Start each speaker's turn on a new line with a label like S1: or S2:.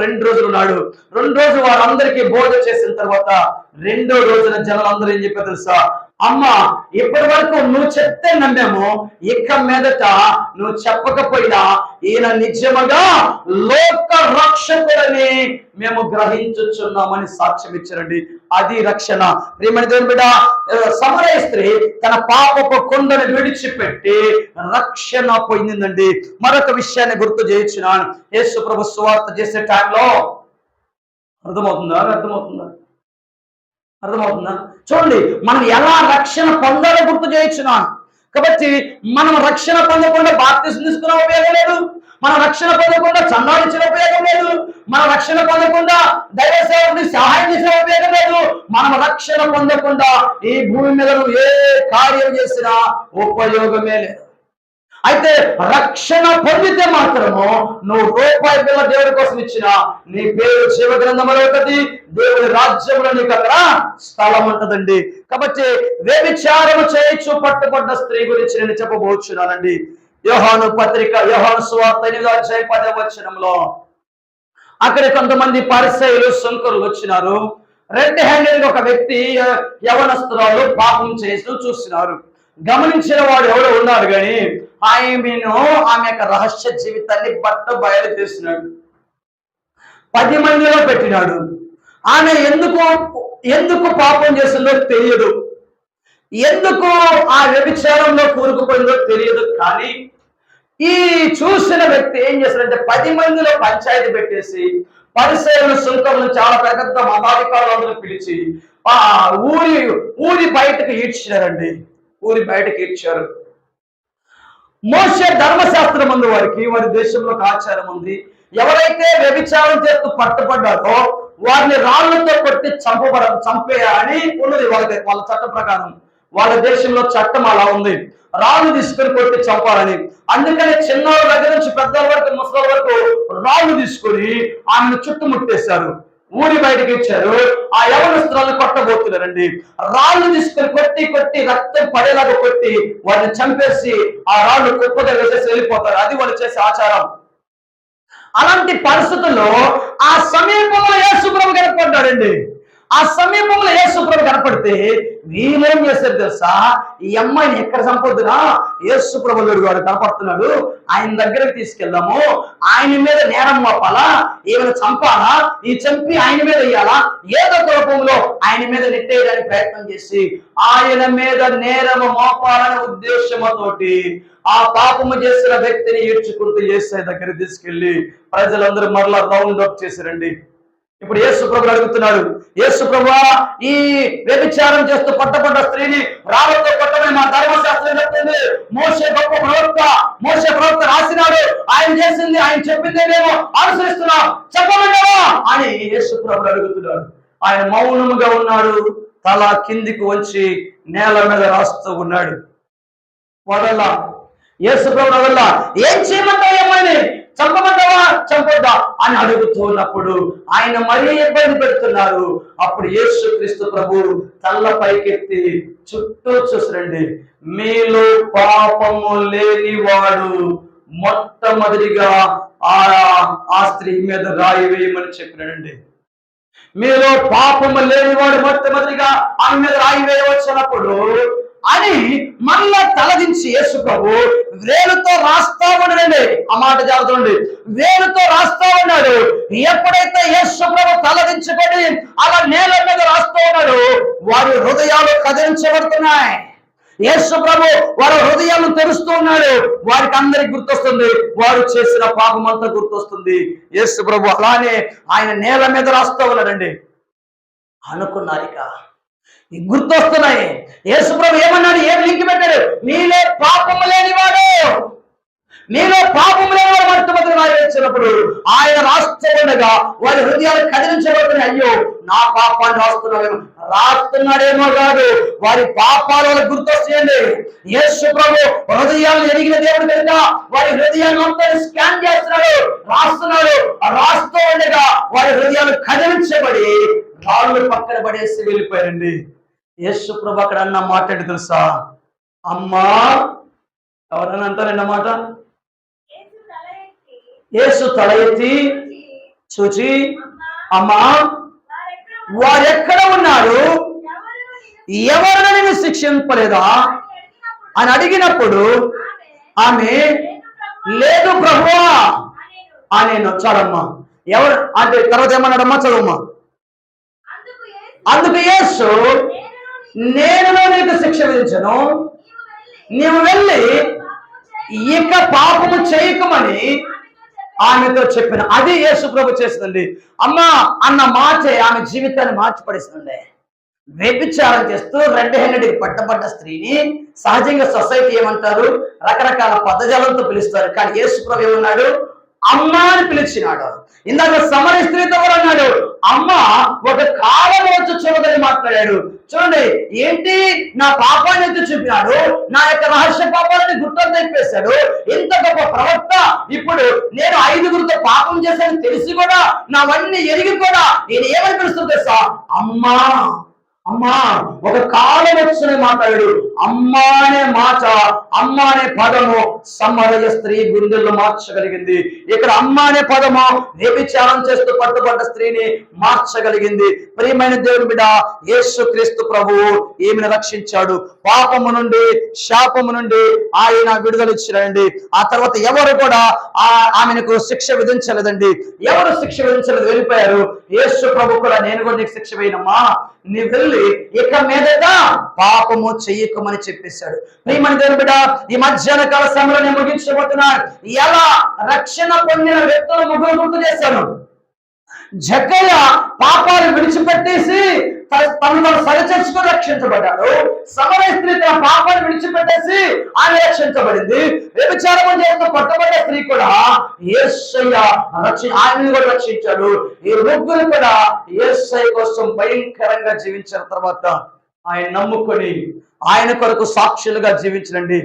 S1: రెండు రోజులు ఉన్నాడు. రెండు రోజులు వారందరికీ బోధ చేసిన తర్వాత రెండో రోజున జనాలందరూ ఏం చెప్పారు తెలుసా? అమ్మ ఇప్పటి వరకు నువ్వు చెప్తే నమ్మాము ఇక మీదట నువ్వు చెప్పకపోయినా ఈయన నిజముగా లోక రక్షకుడని మేము గ్రహించుచున్నామని సాక్ష్యం ఇచ్చారండి. అది రక్షణ. ప్రేమని దేవుని బిడ్డ సమరయ స్త్రీ తన పాపపు కొండను విడిచిపెట్టి రక్షణ పొందిందండి. మరొక విషయాన్ని గుర్తు చేయించున్నాను. యేసు ప్రభు సువార్త చేసే టైంలో అర్థమవుతుందా? అర్థమవుతుందా? అర్థమవుతుందా? చూడండి మనం ఎలా రక్షణ పొందాలో గుర్తు చేయించున్నాను కాబట్టి మనం రక్షణ పొందకుండా బాప్తిసం తీసుకున్న ఉపయోగం లేదు. మన రక్షణ పొందకుండా చందాలించిన ఉపయోగం లేదు. మన రక్షణ పొందకుండా దైవ సేవకుని సహాయం చేసిన ఉపయోగం లేదు. మనం రక్షణ పొందకుండా ఈ భూమి మీద ఏ కార్యం చేసినా ఉపయోగమే లేదు. అయితే రక్షణ పొందితే మాత్రము నువ్వు రూపాయి పిల్ల దేవుడి కోసం ఇచ్చిన నీ పేరు జీవ గ్రంథంలో ఒకటి దేవుడి రాజ్యంలో నీకు అక్కడ స్థలం ఉంటదండి. కాబట్టి వ్యభిచారము చేయొచ్చు పట్టుబడ్డ స్త్రీ గురించి నేను చెప్పబోచున్నానండి. యోహాను పత్రిక యోహాను స్వార్థ ఎనిమిది అధ్యాయ పదవ వచనంలో అక్కడ కొంతమంది పరిసయులు శంకరులు వచ్చినారు. రెడ్ హ్యాండెడ్ ఒక వ్యక్తి యవనస్తురాలు పాపం చేస్తూ చూస్తున్నారు గమనించిన వాడు ఎవడో ఉన్నాడు కానీ ఆమెను ఆమె యొక్క రహస్య జీవితాన్ని బట్ట బయలు చేస్తున్నాడు పది మందిలో పెట్టినాడు. ఆమె ఎందుకు ఎందుకు పాపం చేసిందో తెలియదు. ఎందుకు ఆ వ్యభిచారంలో కూరుకుపోయిందో తెలియదు కానీ ఈ చూసిన వ్యక్తి ఏం చేశాడంటే పది మందిలో పంచాయతీ పెట్టేసి పరిసేవల సుంకములు చాలా పెద్ద పెద్ద మతాధికారులందరూ పిలిచి ఆ ఊరి ఊరి బయటకు ఈడ్చినారండి. ఊరి బయటకు ఇచ్చారు. మోసే ధర్మశాస్త్రం ఉంది వారికి వారి దేశంలో ఒక ఆచారం ఉంది. ఎవరైతే వ్యభిచారం చేస్తూ పట్టుబడ్డారో వారిని రాళ్ళతో కొట్టి చంపబడ చంపేయాలని ఉన్నది వాళ్ళ వాళ్ళ చట్ట ప్రకారం. వాళ్ళ దేశంలో చట్టం అలా ఉంది. రాళ్ళు తీసుకొని కొట్టి చంపాలని. అందుకని చిన్నవాళ్ళ దగ్గర నుంచి పెద్దల వరకు ముసలి వరకు రాళ్ళు తీసుకొని ఆమెను చుట్టుముట్టేశారు. ఊడి బయటకి ఇచ్చారు ఆ యవనస్తులను కొట్టబోతున్నారండి? రాళ్ళు తీసుకొని కొట్టి కొట్టి రక్తం పడేలాగా కొట్టి వారిని చంపేసి ఆ రాళ్ళు కుప్పగా వేసేసి వెళ్ళిపోతారు. అది వాళ్ళు చేసే ఆచారం. అలాంటి పరిస్థితుల్లో ఆ సమీపంలో యేసుప్రభు కనపడ్డాడండి ఆ సమీపంలో యేసుప్రభు కనపడితే వీళ్ళేం చేస్తారు తెలుసా? ఈ అమ్మాయిని ఎక్కడ చంపొద్దునా? యేసుప్రభు గారు కనపడుతున్నాడు. ఆయన దగ్గరకు తీసుకెళ్దాము. ఆయన మీద నేరం మోపాలా? ఈమెను చంపాలా? ఈ చంపి ఆయన మీద వేయాలా? ఏదో రూపంలో ఆయన మీద నెట్టేయడానికి ప్రయత్నం చేసి ఆయన మీద నేరము మోపాలనే ఉద్దేశముతోటి ఆ పాపము చేసిన వ్యక్తిని ఈడ్చుకుంటూ ఏసై దగ్గర తీసుకెళ్ళి ప్రజలందరూ మరలా రౌండ్ అప్ చేశారండి ఇప్పుడు యేసు ప్రభు అడుగుతున్నాడు. యేసు ప్రభు ఈ వ్యభిచారం చేస్తూ పట్టబడ్డ స్త్రీని రాళ్ళతో కొట్టమని మా ధర్మశాస్త్రం చెప్తుంది. మోసే గొప్ప ప్రవక్త మోసే ప్రవక్త రాసినాడు. ఆయన చేసింది ఆయన చెప్పిందే మేము అనుసరిస్తున్నాం. చెప్పమంటావా? అని యేసు ప్రభు అడుగుతున్నాడు. ఆయన మౌనముగా ఉన్నాడు. తల కిందికి వంచి నేల మీద రాస్తూ ఉన్నాడు. వదల యేసు ప్రభు వదల ఏం చేయమంటావు ఏమని చంపమంటావా చంపొద్దా? అని అడుగుతున్నప్పుడు ఆయన మరీ ఇబ్బంది పెడుతున్నారు. అప్పుడు యేసు క్రీస్తు ప్రభు తల్ల పైకెత్తి చుట్టూ చూసిరండి. మీలో పాపము లేనివాడు మొట్టమొదటిగా ఆ ఆ స్త్రీ మీద రాయి వేయమని చెప్పినాడండి. మీలో పాపము లేనివాడు మొట్టమొదటిగా ఆమె మీద రాయి అన్నప్పుడు అని మళ్ళా తలదించి యేసు ప్రభు వేలుతో రాస్తా ఉండడండి ఆ మాట జాగ్రత్త వేలుతో రాస్తా ఉన్నాడు ఎప్పుడైతే యేసు ప్రభు తలదించబడి అలా నేల మీద రాస్తూ ఉన్నాడు వారి హృదయాలు కదిలించబడుతున్నాయి. యేసు ప్రభు వారి హృదయాలను తెరుస్తూ ఉన్నాడు. వారికి అందరికి గుర్తొస్తుంది. వారు చేసిన పాపం అంతా గుర్తొస్తుంది. యేసు ప్రభు అలానే ఆయన నేల మీద రాస్తూ ఉన్నాడండి. అనుకున్నారు ఇక గుర్తొస్తున్నాయి. యేసుప్రభు ఏమన్నాడు? ఏం లింక్ పెట్టాడు? మీలో పాపము లేనివాడు. మీలో పాపము లేనివాడు మొట్టమొదటి రాయి వచ్చినప్పుడు ఆయన రాస్తుండగా వారి హృదయాలు కదిలించబడుతున్నాయి. అయ్యో నా పాపాన్ని రాస్తున్నాడేమో రాస్తున్నాడేమో కాదు. వారి పాపాలు వాళ్ళకి గుర్తొస్తాయండి. యేసు ప్రభు హృదయాలు ఎరిగిన దేవుడు కనుక వారి హృదయాన్ని అంతా స్కాన్ చేస్తున్నాడు రాస్తున్నాడు. రాస్తూ ఉండగా వారి హృదయాలు కదిలించబడి రాళ్ళు పక్కన పడేసి వెళ్ళిపోయారండి. యేసు ప్రభు అక్కడ అన్న మాట ఏంటి తెలుసా? అమ్మా! ఎవరన్నా అంటారండి మాట?
S2: యేసు తల ఎత్తి చూచి, అమ్మా! వారెక్కడ
S1: ఉన్నారు? ఎవరిని నేను శిక్షింపలేదా?
S2: అని అడిగినప్పుడు
S1: అని
S2: ఆమె
S1: లేదు ప్రభువా!
S2: అనేను
S1: అనేను చాలమ్మా ఎవరు? అంటే తర్వాత ఏమన్నాడమ్మా? చదువమ్మా.
S2: అందుకు యేసు నేను
S1: నీకు శిక్ష విధించను.
S2: నీవు వెళ్ళి
S1: ఇక పాపము చేయకమని
S2: ఆమెతో
S1: చెప్పిన. అది యేసుప్రభు చేసిందండి అమ్మా అన్న మాటే ఆమె జీవితాన్ని మార్చిపడేసిందండి. వ్యభిచారం చేస్తూ రెడ్ హ్యాండెడ్కి పట్టబడ్డ స్త్రీని సహజంగా సొసైటీ ఏమంటారు? రకరకాల పదజాలంతో పిలుస్తారు. కానీ యేసుప్రభు ఏమన్నాడు? అమ్మ అని పిలిచినాడు. ఇందాక సమర స్త్రీతో కూడా అన్నాడు అమ్మ ఒక కాలం వచ్చి మాట్లాడాడు. చూడండి ఏంటి నా పాపాన్ని ఎత్తి చూపినాడు నా యొక్క రహస్య పాపాలని గుర్తం తెప్పేశాడు ఇంత గొప్ప ప్రవక్త. ఇప్పుడు నేను ఐదుగురితో పాపం చేశాను తెలిసి కూడా నావన్నీ ఎరిగి కూడా నేను ఏమని పిలుస్తుంది తెలుసా? అమ్మా! అమ్మా ఒక కాలం వచ్చిన మాట్లాడు. అమ్మా అనే మాట అమ్మ అనే పదము సమరయ స్త్రీ గుండెల్లో మార్చగలిగింది. ఇక్కడ అమ్మ అనే పదము వ్యభిచారం చేస్తూ పట్టుబడ్డ స్త్రీని మార్చగలిగింది. ప్రియమైన దేవుని బిడ యేసు క్రీస్తు ప్రభువు ఈమెను రక్షించాడు? పాపము నుండి శాపము నుండి ఆయన విడుదల ఇచ్చినండి ఆ తర్వాత ఎవరు కూడా ఆ ఆమెకు శిక్ష విధించలేదండి. ఎవరు శిక్ష విధించలేదు? వెళ్ళిపోయారు. యేసు ప్రభు కూడా నేను కూడా నీకు శిక్ష వేయనమ్మా. నీ వెళ్ళి ఇక మీదట పాపము చెయ్యకమని చెప్పేశాడు. ప్రియమైన దేవుని బిడ్డ ఈ మధ్యాహ్న కాల సమయంలో నేను ముగించబోతున్నాను ఎలా? రక్షణ పొందిన వ్యక్తులు ముగ్గురు గుర్తు చేశాను జక్కయ్య పాపాలు విడిచిపెట్టేసి తను సరిచర్చుకుని సరిచేసుకుని రక్షించబడ్డాడు. సమర స్త్రీ తన పాపాన్ని విడిచిపెట్టేసి ఆమె రక్షించబడింది వ్యభిచారం చేస్తూ పట్టబడ్డ స్త్రీ కూడా ఏసయ్య రక్షి ఆయనని కూడా రక్షించాడు. ఈ ముగ్గురు కూడా యేసయ్య కోసం భయంకరంగా జీవించిన తర్వాత ఆయన నమ్ముకొని ఆయన కొరకు సాక్షులుగా జీవించండి.